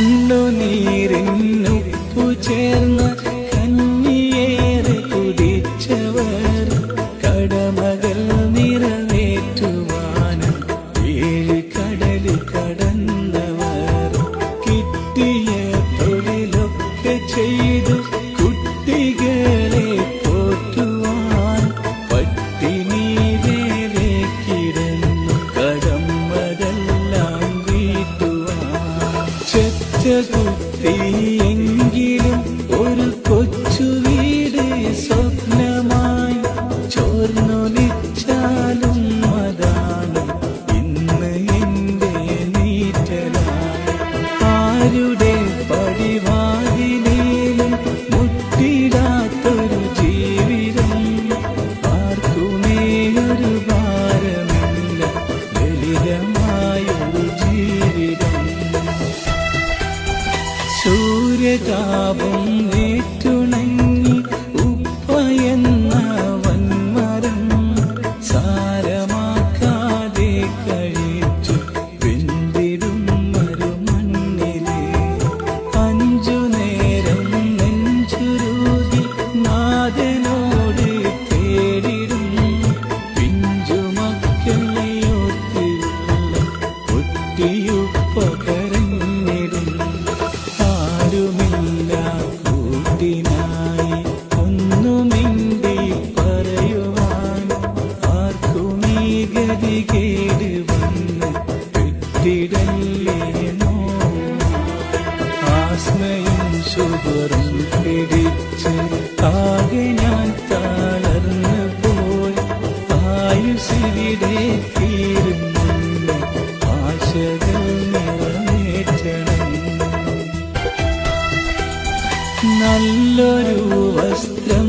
కళ్ళు నీరెన్ని ചെറ്റ যাব ആസ്മയും ശുഭറും പിടിച്ച്. ആകെ ഞാൻ തളർന്നു പോയി. ആയുസിവിടെ നല്ലൊരു വസ്ത്രം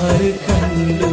ആര് കണ്ടു?